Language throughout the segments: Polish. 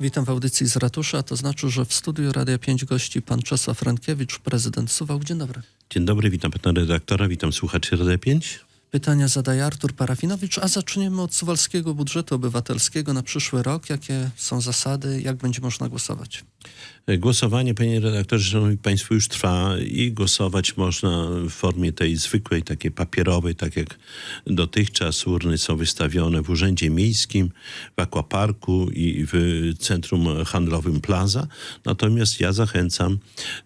Witam w audycji z ratusza, to znaczy, że w studiu Radia 5 gości pan Czesław Frankiewicz, prezydent Suwałk. Dzień dobry. Dzień dobry, witam pana redaktora, witam słuchaczy Radia 5. Pytania zadaje Artur Parafinowicz, a zaczniemy od suwalskiego budżetu obywatelskiego na przyszły rok. Jakie są zasady, jak będzie można głosować? Głosowanie, panie redaktorze, szanowni państwo, już trwa i głosować można w formie tej zwykłej, takiej papierowej, tak jak dotychczas urny są wystawione w Urzędzie Miejskim, w Aquaparku i w Centrum Handlowym Plaza. Natomiast ja zachęcam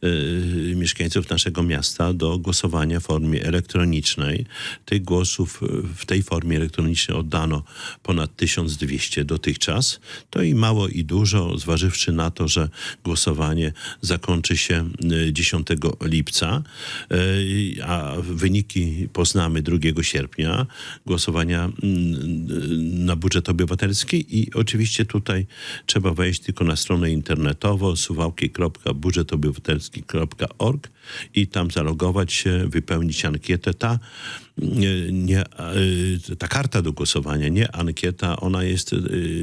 e, mieszkańców naszego miasta do głosowania w formie elektronicznej. Tych głosów w tej formie elektronicznej oddano ponad 1200 dotychczas. To i mało i dużo, zważywszy na to, że głosowanie zakończy się e, 10 lipca, e, a wyniki poznamy 2 sierpnia głosowania mm, na budżet obywatelski i oczywiście tutaj trzeba wejść tylko na stronę internetową suwałki.budżetobywatelski.org i tam zalogować się, wypełnić ankietę. Ta, nie, e, ta karta do głosowania, nie ankieta, ona jest e,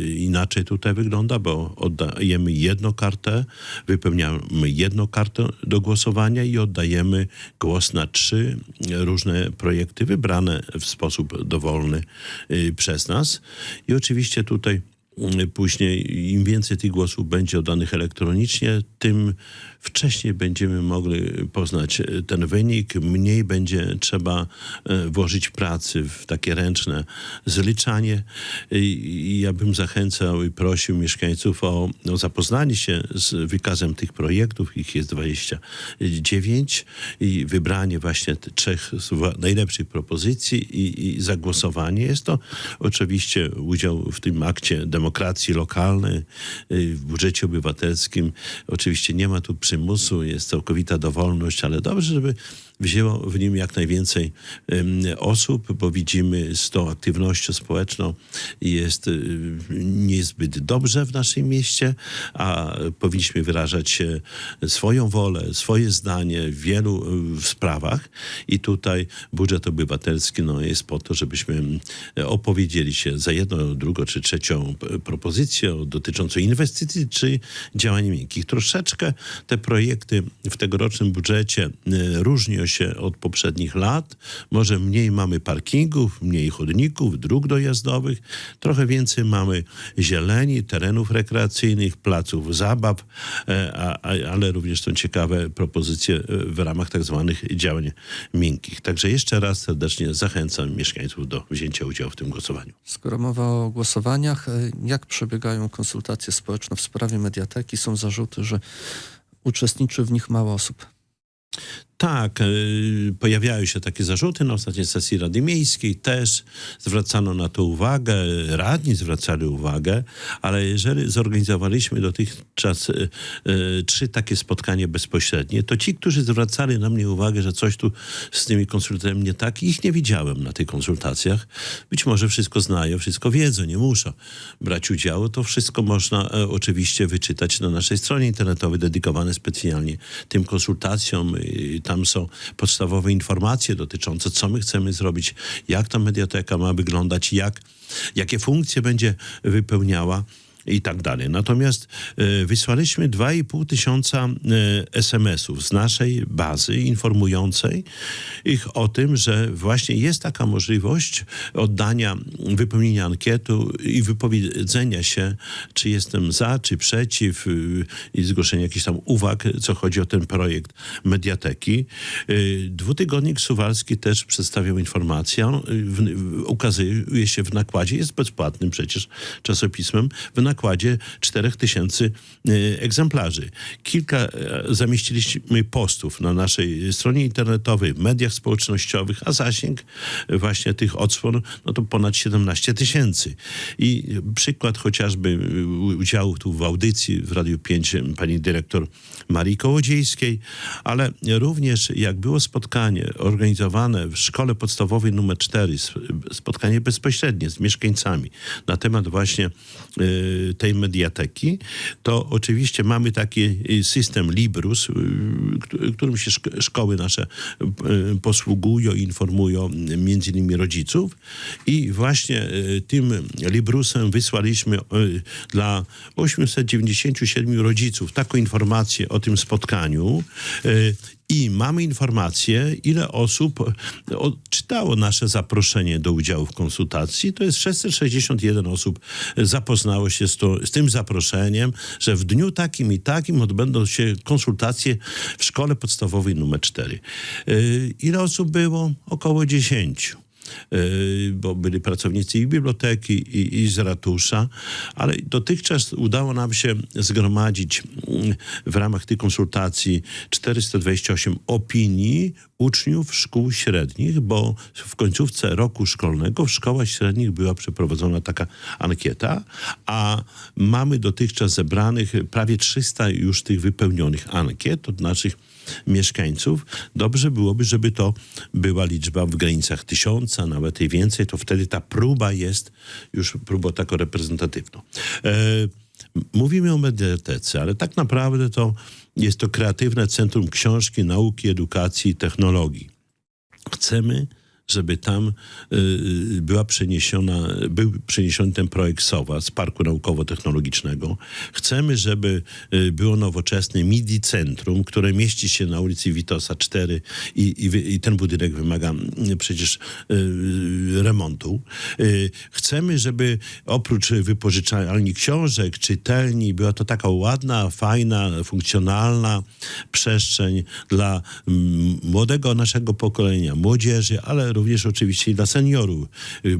inaczej tutaj wygląda, bo oddajemy jedną kartę, wypełniamy jedną kartę do głosowania i oddajemy głos na trzy różne projekty wybrane w sposób dowolny e, przez nas. I oczywiście tutaj Później im więcej tych głosów będzie oddanych elektronicznie, tym wcześniej będziemy mogli poznać ten wynik. Mniej będzie trzeba e, włożyć pracy w takie ręczne zliczanie. I ja bym zachęcał i prosił mieszkańców o, o zapoznanie się z wykazem tych projektów. Ich jest 29 i wybranie właśnie trzech najlepszych propozycji i, i zagłosowanie. Jest to oczywiście udział w tym akcie demokratycznym demokracji lokalnej, w budżecie obywatelskim. Oczywiście nie ma tu przymusu, jest całkowita dowolność, ale dobrze, żeby wzięło w nim jak najwięcej osób, bo widzimy z tą aktywnością społeczną jest um, niezbyt dobrze w naszym mieście, a powinniśmy wyrażać swoją wolę, swoje zdanie w wielu um, sprawach i tutaj budżet obywatelski no, jest po to, żebyśmy opowiedzieli się za jedną, drugą czy trzecią propozycją dotyczącą inwestycji czy działań miękkich. Troszeczkę te projekty w tegorocznym budżecie różnią się od poprzednich lat. Może mniej mamy parkingów, mniej chodników, dróg dojazdowych, trochę więcej mamy zieleni, terenów rekreacyjnych, placów zabaw, a, ale również są ciekawe propozycje w ramach tak zwanych działań miękkich. Także jeszcze raz serdecznie zachęcam mieszkańców do wzięcia udziału w tym głosowaniu. Skoro mowa o głosowaniach, jak przebiegają konsultacje społeczne w sprawie mediateki? Są zarzuty, że uczestniczy w nich mało osób. Tak, pojawiają się takie zarzuty na ostatniej sesji Rady Miejskiej, też zwracano na to uwagę, radni zwracali uwagę, ale jeżeli zorganizowaliśmy dotychczas trzy takie spotkania bezpośrednie, to ci, którzy zwracali na mnie uwagę, że coś tu z tymi konsultantami nie tak, ich nie widziałem na tych konsultacjach. Być może wszystko znają, wszystko wiedzą, nie muszą brać udziału. To wszystko można oczywiście wyczytać na naszej stronie internetowej, dedykowane specjalnie tym konsultacjom tam są podstawowe informacje dotyczące, co my chcemy zrobić, jak ta mediateka ma wyglądać, jak, jakie funkcje będzie wypełniała i tak dalej. Natomiast y, wysłaliśmy 2,5 tysiąca y, SMS-ów z naszej bazy informującej ich o tym, że właśnie jest taka możliwość oddania, wypełnienia ankietu i wypowiedzenia się, czy jestem za, czy przeciw y, i zgłoszenia jakichś tam uwag, co chodzi o ten projekt mediateki. Dwutygodnik Suwalski też przedstawiał informację, on ukazuje się w nakładzie, jest bezpłatnym przecież czasopismem, w nakładzie 4000 egzemplarzy. Kilka e, zamieściliśmy postów na naszej stronie internetowej, w mediach społecznościowych, a zasięg właśnie tych odsłon, no to ponad 17 tysięcy. I przykład chociażby udziału tu w audycji w Radiu 5 pani dyrektor Marii Kołodziejskiej, ale również jak było spotkanie organizowane w szkole podstawowej numer 4, spotkanie bezpośrednie z mieszkańcami na temat właśnie y, tej mediateki, to oczywiście mamy taki y, system Librus, y, któ- którym się szk- szkoły nasze y, posługują i informują y, między innymi rodziców. I właśnie y, tym Librusem wysłaliśmy y, dla 897 rodziców taką informację o tym spotkaniu. Y, i mamy informację, ile osób e, odczytało nasze zaproszenie do udziału w konsultacji. To jest 661 osób e, zapoznało się z, to, z tym zaproszeniem, że w dniu takim i takim odbędą się konsultacje w szkole podstawowej numer 4. Yy, Ile osób było? Około 10 yy, bo byli pracownicy i biblioteki, i, i z ratusza, ale dotychczas udało nam się zgromadzić mm, w ramach tych konsultacji 428 opinii uczniów szkół średnich, bo w końcówce roku szkolnego w szkołach średnich była przeprowadzona taka ankieta, a mamy dotychczas zebranych prawie 300 już tych wypełnionych ankiet od naszych mieszkańców. Dobrze byłoby, żeby to była liczba w granicach tysiąca, nawet i więcej, to wtedy ta próba jest już próbą taką reprezentatywną. E, mówimy o mediatece, ale tak naprawdę to jest to kreatywne centrum książki, nauki, edukacji i technologii. Chcemy, żeby tam y, była przeniesiona, był przeniesiony ten projekt SOWA z Parku Naukowo-Technologicznego. Chcemy, żeby y, było nowoczesne MIDI Centrum, które mieści się na ulicy Witosa 4 i, i, i ten budynek wymaga y, przecież y, remontu. Y, chcemy, żeby oprócz wypożyczalni książek, czytelni, była to taka ładna, fajna, funkcjonalna przestrzeń dla mm, młodego naszego pokolenia, młodzieży, ale również oczywiście i dla seniorów. Y, y,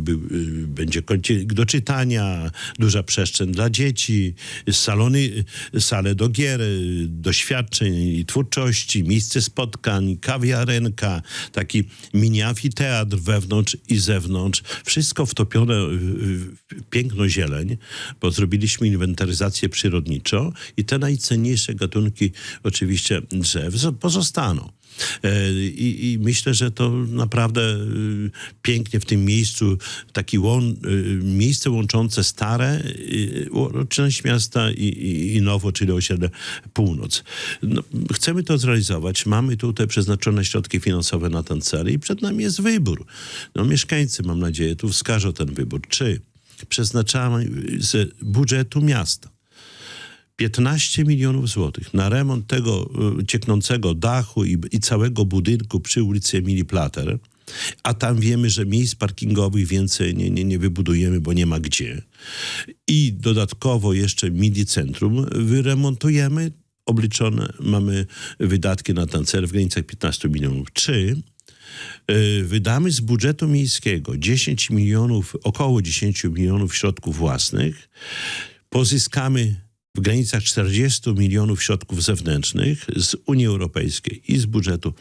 Będzie do czytania, duża przestrzeń dla dzieci, salony, y, sale do gier, doświadczeń i twórczości, miejsce spotkań, kawiarenka, taki mini amfiteatr wewnątrz i zewnątrz. Wszystko wtopione w piękno zieleń, bo zrobiliśmy inwentaryzację przyrodniczą i te najcenniejsze gatunki oczywiście drzew zo- pozostaną. E, I, I myślę, że to naprawdę y, pięknie w tym miejscu, takie y, miejsce łączące stare y, część miasta i, i, i nowo, czyli osiedle północ. No, chcemy to zrealizować. Mamy tutaj przeznaczone środki finansowe na ten cel i przed nami jest wybór. No, mieszkańcy, mam nadzieję, tu wskażą ten wybór. Czy przeznaczamy z budżetu miasta 15 milionów złotych na remont tego y, cieknącego dachu i, i całego budynku przy ulicy Emilii Plater, a tam wiemy, że miejsc parkingowych więcej nie, nie, nie wybudujemy, bo nie ma gdzie. I dodatkowo jeszcze MIDI Centrum wyremontujemy. Obliczone mamy wydatki na ten cel w granicach 15 milionów. Czy y, wydamy z budżetu miejskiego 10 milionów, około 10 milionów środków własnych, pozyskamy w granicach 40 milionów środków zewnętrznych z Unii Europejskiej i z budżetu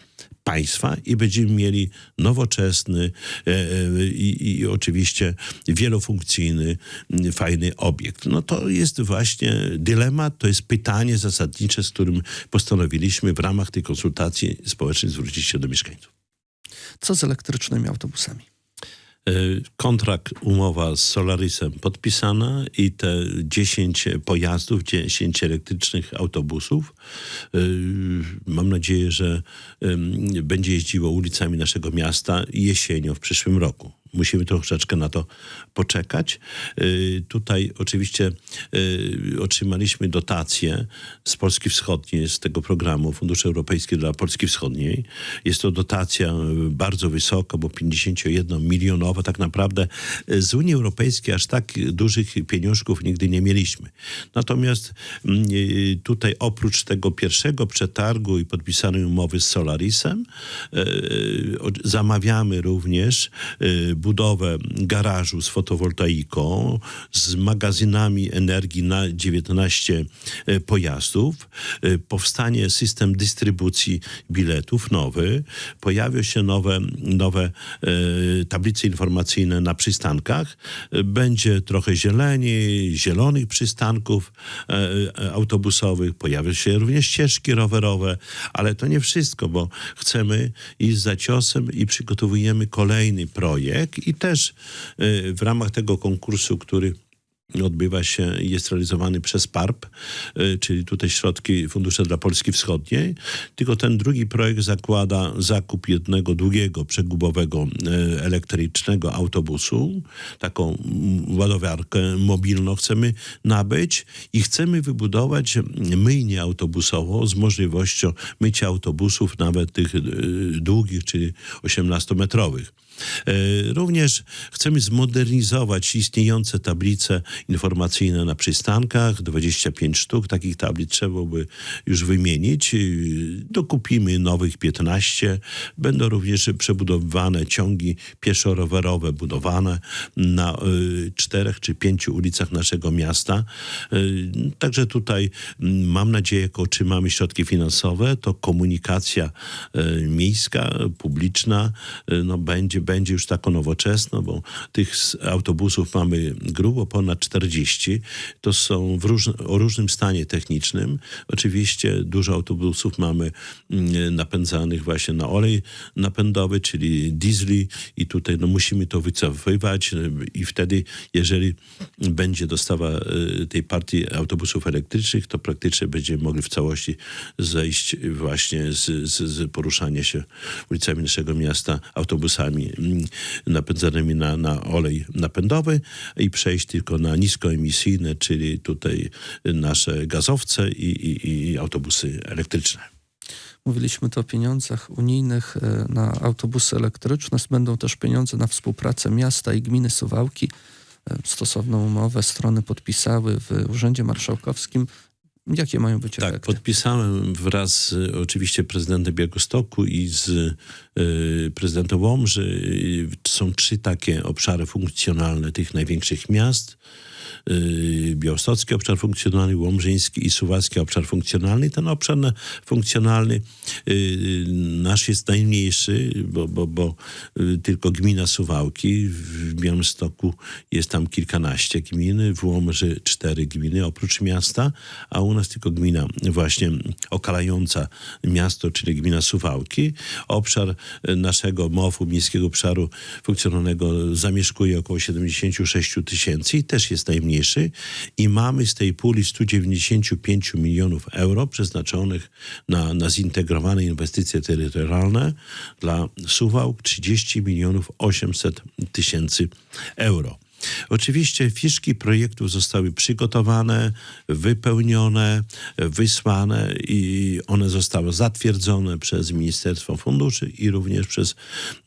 państwa i będziemy mieli nowoczesny e, e, i, i oczywiście wielofunkcyjny, fajny obiekt. No to jest właśnie dylemat, to jest pytanie zasadnicze, z którym postanowiliśmy w ramach tej konsultacji społecznej zwrócić się do mieszkańców. Co z elektrycznymi autobusami? E, Kontrakt, umowa z Solarisem podpisana i te 10 pojazdów, 10 elektrycznych autobusów. e, Mam nadzieję, że będzie jeździło ulicami naszego miasta jesienią w przyszłym roku. Musimy troszeczkę na to poczekać. E, Tutaj oczywiście e, otrzymaliśmy dotację z Polski Wschodniej, z tego programu Fundusze Europejskie dla Polski Wschodniej. Jest to dotacja e, bardzo wysoka, bo 51 milionowa. Tak naprawdę z Unii Europejskiej aż tak dużych pieniążków nigdy nie mieliśmy. Natomiast mm, tutaj oprócz tego pierwszego przetargu i podpisanej umowy z Solarisem zamawiamy również budowę garażu z fotowoltaiką, z magazynami energii na 19 e, pojazdów. E, Powstanie system dystrybucji biletów nowy. Pojawią się nowe, nowe e, tablice informacyjne na przystankach. Będzie trochę zieleni, zielonych przystanków autobusowych. Pojawią się również ścieżki rowerowe, ale to nie wszystko, bo chcemy iść za ciosem i przygotowujemy kolejny projekt i też e, w ramach tego konkursu, który odbywa się jest realizowany przez PARP, y, czyli tutaj środki Fundusze dla Polski Wschodniej. Tylko ten drugi projekt zakłada zakup jednego długiego, przegubowego y, elektrycznego autobusu, taką ładowarkę mobilną chcemy nabyć i chcemy wybudować myjnię autobusową z możliwością mycia autobusów, nawet tych y, długich, czyli 18-metrowych. E, Również chcemy zmodernizować istniejące tablice informacyjne na przystankach. 25 sztuk takich tablic trzeba by już wymienić. Y, Dokupimy nowych 15. Będą również przebudowywane ciągi pieszo-rowerowe budowane na y, czterech czy pięciu ulicach naszego miasta. Także tutaj mam nadzieję, jak otrzymamy środki finansowe, to komunikacja miejska, publiczna no, będzie, będzie już taką nowoczesną, bo tych autobusów mamy grubo ponad 40. To są w różn- o różnym stanie technicznym. Oczywiście dużo autobusów mamy mm, napędzanych właśnie na olej napędowy, czyli diesli i tutaj no, musimy to wycofywać i wtedy, jeżeli będzie dostawa y, tej partii autobusów elektrycznych, to praktycznie będziemy mogli w całości zejść właśnie z, z, z poruszania się ulicami naszego miasta autobusami napędzanymi na, na olej napędowy i przejść tylko na niskoemisyjne, czyli tutaj nasze gazowce i, i, i autobusy elektryczne. Mówiliśmy tu o pieniądzach unijnych e, na autobusy elektryczne. Będą też pieniądze na współpracę miasta i gminy Suwałki. E, Stosowną umowę strony podpisały w Urzędzie Marszałkowskim. Jakie mają być Tak, efekty? podpisałem wraz z oczywiście prezydentem Białegostoku i z y, prezydentem Łomży. Y, Są trzy takie obszary funkcjonalne tych największych miast. Y, Białostocki obszar funkcjonalny, Łomżyński i Suwalski obszar funkcjonalny. Ten obszar na- funkcjonalny y, nasz jest najmniejszy, bo, bo, bo y, tylko gmina Suwałki. W Białymstoku jest tam kilkanaście gmin, w Łomży cztery gminy oprócz miasta, a u nas tylko gmina właśnie okalająca miasto, czyli gmina Suwałki. Obszar naszego MOF-u, Miejskiego Obszaru Funkcjonalnego zamieszkuje około 76 tysięcy i też jest najmniejszy i mamy z tej puli 195 milionów euro przeznaczonych na, na zintegrowane inwestycje terytorialne dla Suwałk 30 milionów 800 tysięcy euro. Oczywiście fiszki projektów zostały przygotowane, wypełnione, wysłane i one zostały zatwierdzone przez Ministerstwo Funduszy i również przez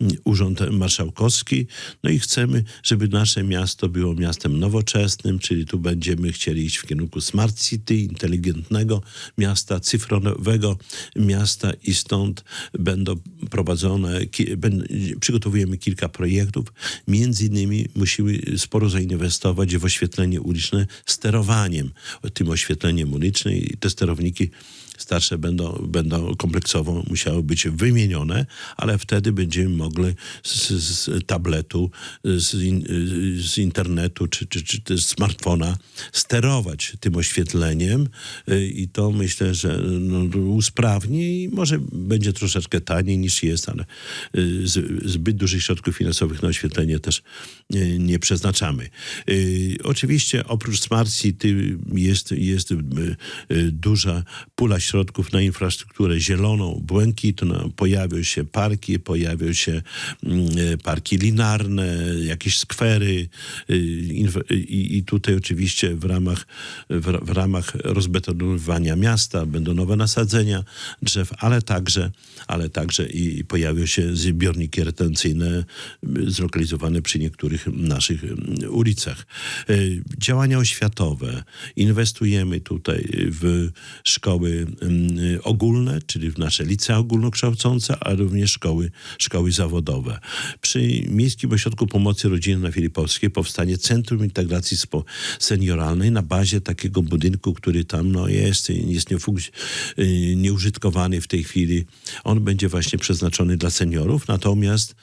mm, Urząd Marszałkowski. No i chcemy, żeby nasze miasto było miastem nowoczesnym, czyli tu będziemy chcieli iść w kierunku smart city, inteligentnego miasta, cyfrowego miasta i stąd będą prowadzone, przygotowujemy kilka projektów. Między innymi musimy sporo zainwestować w oświetlenie uliczne sterowaniem tym oświetleniem ulicznym i te sterowniki starsze będą, będą kompleksowo musiały być wymienione, ale wtedy będziemy mogli z, z tabletu, z, in, z internetu czy, czy, czy też smartfona sterować tym oświetleniem i to myślę, że no, usprawni i może będzie troszeczkę taniej niż jest, ale y, zbyt dużych środków finansowych na oświetlenie też y, nie przeznaczamy. Y, Oczywiście oprócz Smart City jest, jest duża pula środków na infrastrukturę zieloną, błękitną. Pojawią się parki, pojawią się mm, y, parki linarne, jakieś skwery y, inf- i, tutaj oczywiście w ramach, w, ramach rozbetonowywania miasta będą nowe nasadzenia drzew, ale także, ale także i pojawią się zbiorniki retencyjne zlokalizowane przy niektórych naszych ulicach. Działania oświatowe. Inwestujemy tutaj w szkoły ogólne, czyli w nasze licea ogólnokształcące, a również szkoły, szkoły zawodowe. Przy Miejskim Ośrodku Pomocy Rodziny na Filipowskiej powstanie Centrum Integracji Senioralnej na bazie takiego budynku, który tam no, jest, jest y, nieużytkowany w tej chwili. On będzie właśnie przeznaczony dla seniorów, natomiast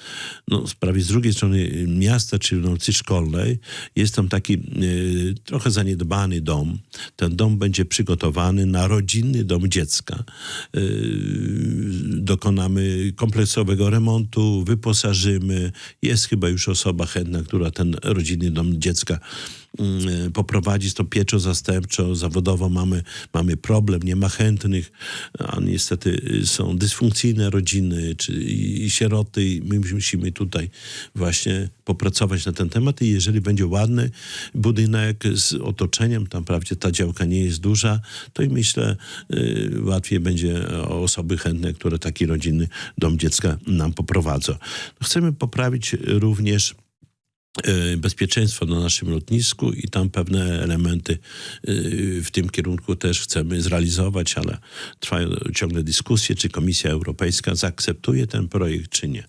no, prawie z drugiej strony miasta, czyli ulicy Szkolnej, jest tam taki y, trochę zaniedbany dom. Ten dom będzie przygotowany na rodzinny dom dziecka. Y, dokonamy kompleksowego remontu, wyposażymy. Jest chyba już osoba chętna, która ten rodzinny dom dziecka poprowadzić to pieczo zastępczo, zawodowo mamy, mamy problem, nie ma chętnych, a niestety y, są dysfunkcyjne rodziny czy i, sieroty i my musimy tutaj właśnie popracować na ten temat i jeżeli będzie ładny budynek z otoczeniem, tam wprawdzie ta działka nie jest duża, to i myślę y, łatwiej będzie o osoby chętne, które taki rodzinny dom dziecka nam poprowadzą. Chcemy poprawić również bezpieczeństwo na naszym lotnisku i tam pewne elementy e, w tym kierunku też chcemy zrealizować, ale trwają ciągle dyskusje, czy Komisja Europejska zaakceptuje ten projekt, czy nie.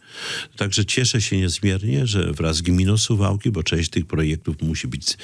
Także cieszę się niezmiernie, że wraz z gminą Suwałki, bo część tych projektów musi być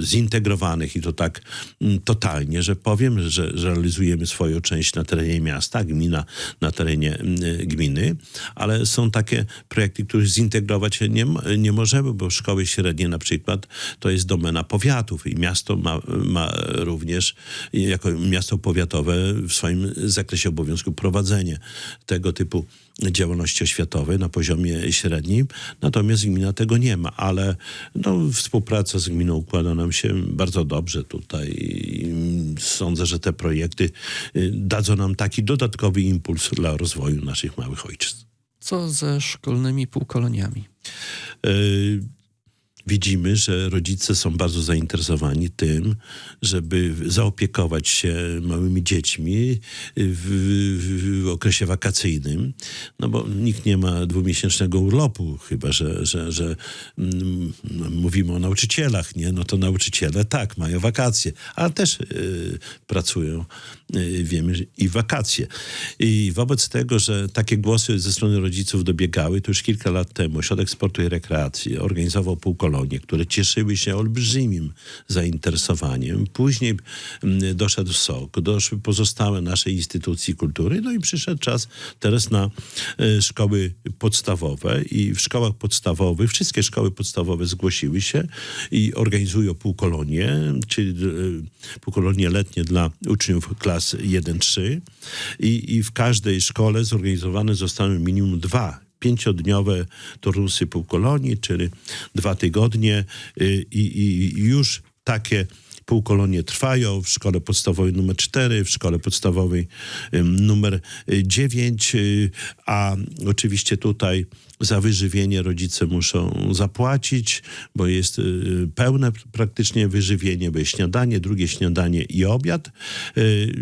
zintegrowanych i to tak mm, totalnie, że powiem, że, że realizujemy swoją część na terenie miasta, gmina na terenie mm, gminy, ale są takie projekty, których zintegrować się nie, nie możemy, bo szkoły średnie na przykład to jest domena powiatów i miasto ma, ma również jako miasto powiatowe w swoim zakresie obowiązku prowadzenie tego typu działalności oświatowej na poziomie średnim, natomiast gmina tego nie ma, ale no, współpraca z gminą układa nam się bardzo dobrze tutaj sądzę, że te projekty y, dadzą nam taki dodatkowy impuls dla rozwoju naszych małych ojczyzn. Co ze szkolnymi półkoloniami? Y, Widzimy, że rodzice są bardzo zainteresowani tym, żeby zaopiekować się małymi dziećmi w, w okresie wakacyjnym, no bo nikt nie ma dwumiesięcznego urlopu, chyba że, że, że mm, mówimy o nauczycielach, nie? No to nauczyciele tak, mają wakacje, ale też y, pracują, y, wiemy, i wakacje. I wobec tego, że takie głosy ze strony rodziców dobiegały, to już kilka lat temu Ośrodek Sportu i Rekreacji organizował półkolonie, które cieszyły się olbrzymim zainteresowaniem. Później mm, doszedł SOK, doszły pozostałe nasze instytucje kultury, no i przyszedł czas teraz na e, szkoły podstawowe i w szkołach podstawowych, wszystkie szkoły podstawowe zgłosiły się i organizują półkolonie, czyli e, półkolonie letnie dla uczniów klas 1-3 i, i w każdej szkole zorganizowane zostaną minimum dwa pięciodniowe turnusy półkolonii, czyli dwa tygodnie y, i, i już takie półkolonie trwają w szkole podstawowej numer 4, w szkole podstawowej numer 9, a oczywiście tutaj za wyżywienie rodzice muszą zapłacić, bo jest y, pełne praktycznie wyżywienie, bo jest śniadanie, drugie śniadanie i obiad, y,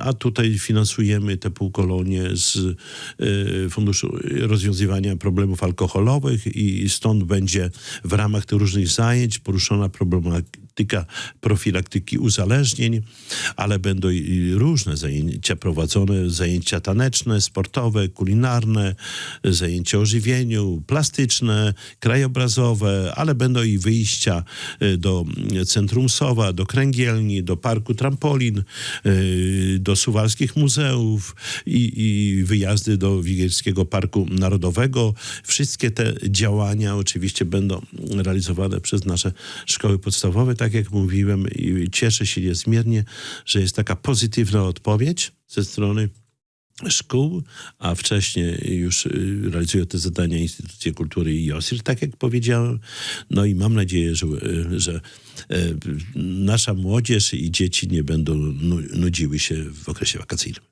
a tutaj finansujemy te półkolonie z y, Funduszu Rozwiązywania Problemów Alkoholowych i stąd będzie w ramach tych różnych zajęć poruszona problematyka profilaktyki uzależnień, ale będą i różne zajęcia prowadzone, zajęcia taneczne, sportowe, kulinarne, zajęcia o żywieniu, plastyczne, krajobrazowe, ale będą i wyjścia y, do Centrum Sowa, do Kręgielni, do Parku Trampolin, y, do Suwalskich Muzeów i, i wyjazdy do Wigierskiego Parku Narodowego. Wszystkie te działania oczywiście będą realizowane przez nasze szkoły podstawowe, tak jak mówiłem cieszę się niezmiernie, że jest taka pozytywna odpowiedź ze strony szkół, a wcześniej już y, realizują te zadania instytucje kultury i OSIR, tak jak powiedziałem. No i mam nadzieję, że, y, że y, nasza młodzież i dzieci nie będą nu- nudziły się w okresie wakacyjnym.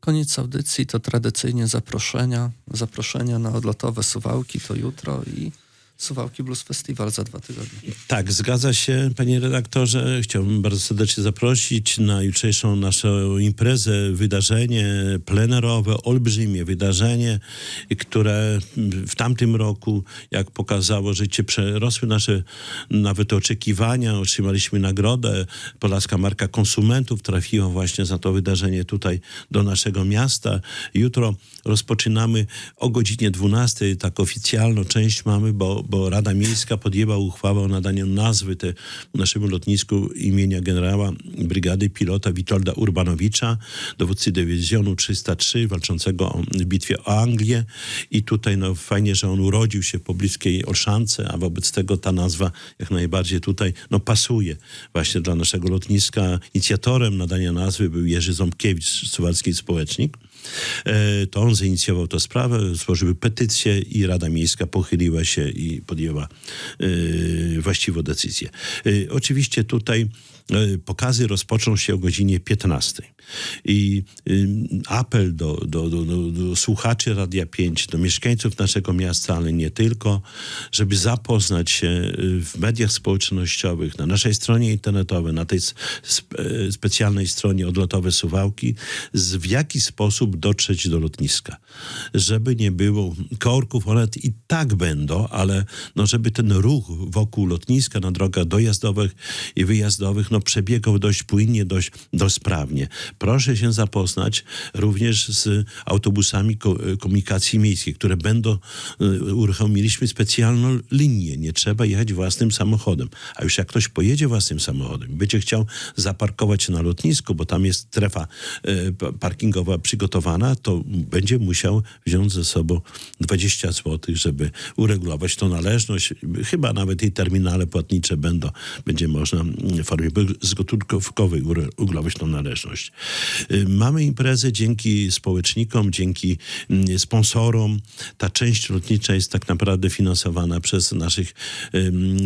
Koniec audycji to tradycyjnie zaproszenia. Zaproszenia na odlotowe Suwałki to jutro i Suwałki Blues Festival za dwa tygodnie. Tak, zgadza się, panie redaktorze. Chciałbym bardzo serdecznie zaprosić na jutrzejszą naszą imprezę, wydarzenie plenerowe, olbrzymie wydarzenie, które w tamtym roku, jak pokazało życie, przerosły nasze nawet oczekiwania. Otrzymaliśmy nagrodę. Polska Marka Konsumentów trafiła właśnie za to wydarzenie tutaj do naszego miasta. Jutro rozpoczynamy o godzinie 12. Tak oficjalną część mamy, bo, bo Rada Miejska podjęła uchwałę o nadaniu nazwy te, naszemu lotnisku imienia generała brygady pilota Witolda Urbanowicza, dowódcy dywizjonu 303, walczącego w bitwie o Anglię. I tutaj no, fajnie, że on urodził się w pobliskiej Olszance, a wobec tego ta nazwa jak najbardziej tutaj no, pasuje właśnie dla naszego lotniska. Inicjatorem nadania nazwy był Jerzy Ząbkiewicz, suwalski społecznik. E, to on zainicjował tę sprawę, złożyły petycję i Rada Miejska pochyliła się i podjęła e, właściwą decyzję. E, Oczywiście tutaj pokazy rozpoczną się o godzinie 15. I y, apel do, do, do, do, słuchaczy Radia 5, do mieszkańców naszego miasta, ale nie tylko, żeby zapoznać się y, w mediach społecznościowych, na naszej stronie internetowej, na tej sp- e, specjalnej stronie odlotowe Suwałki, z, w jaki sposób dotrzeć do lotniska. Żeby nie było korków, one i tak będą, ale no, żeby ten ruch wokół lotniska na drogach dojazdowych i wyjazdowych no, przebiegał dość płynnie, dość, dość sprawnie. Proszę się zapoznać również z autobusami ko- komunikacji miejskiej, które będą, y, uruchomiliśmy specjalną linię. Nie trzeba jechać własnym samochodem. A już jak ktoś pojedzie własnym samochodem, będzie chciał zaparkować na lotnisku, bo tam jest strefa pa- parkingowa przygotowana, to będzie musiał wziąć ze sobą 20 zł, żeby uregulować tą należność. Chyba nawet i terminale płatnicze będą, będzie można w formie uregulować tą należność. Y, Mamy imprezę dzięki społecznikom, dzięki mm, sponsorom. Ta część lotnicza jest tak naprawdę finansowana przez naszych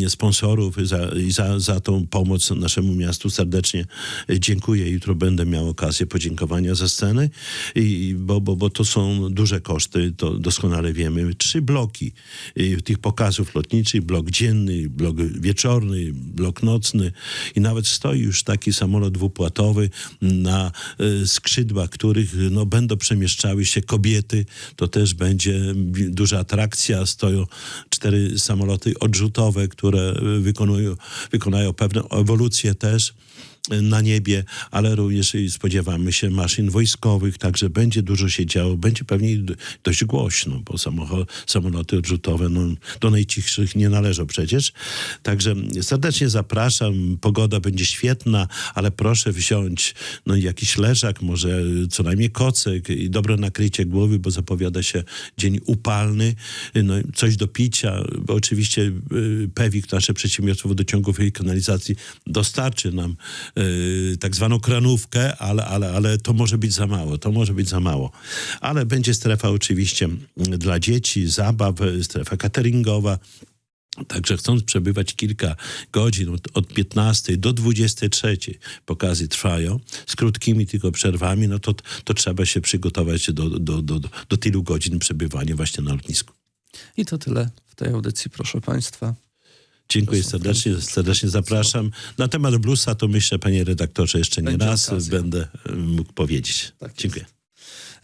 sponsorów i za, za, za tą pomoc naszemu miastu serdecznie y, dziękuję. Jutro będę miał okazję podziękowania ze sceny, i, bo, bo, bo to są duże koszty, to doskonale wiemy. Trzy bloki y, tych pokazów lotniczych, blok dzienny, blok wieczorny, blok nocny i nawet stoi już taki samolot dwupłatowy na y, skrzydłach, których no, będą przemieszczały się kobiety. To też będzie duża atrakcja. Stoją cztery samoloty odrzutowe, które y, wykonują, wykonają pewną ewolucję też na niebie, ale również spodziewamy się maszyn wojskowych, także będzie dużo się działo, będzie pewnie dość głośno, bo samoloty odrzutowe no, do najcichszych nie należą przecież. Także serdecznie zapraszam, pogoda będzie świetna, ale proszę wziąć no, jakiś leżak, może co najmniej kocek i dobre nakrycie głowy, bo zapowiada się dzień upalny, no, coś do picia, bo oczywiście y, PEWIK, nasze przedsiębiorstwo wodociągów i kanalizacji dostarczy nam tak zwaną kranówkę, ale, ale, ale to może być za mało, to może być za mało. Ale będzie strefa oczywiście mm, dla dzieci, zabaw, y, strefa cateringowa, Także chcąc przebywać kilka godzin od, od 15 do 23 pokazy trwają, z krótkimi tylko przerwami, no to, to trzeba się przygotować do, do, do, do tylu godzin przebywania właśnie na lotnisku. I to tyle w tej audycji, proszę Państwa. Dziękuję serdecznie, serdecznie zapraszam. Na temat bluesa to myślę, panie redaktorze, jeszcze nie Będzie raz okazja. będę y, mógł powiedzieć. Tak. Dziękuję.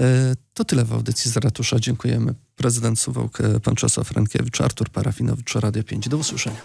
E, To tyle w audycji z ratusza. Dziękujemy. Prezydent Suwałk, e, pan Czesław Frankiewicz, Artur Parafinowicz, Radio 5. Do usłyszenia.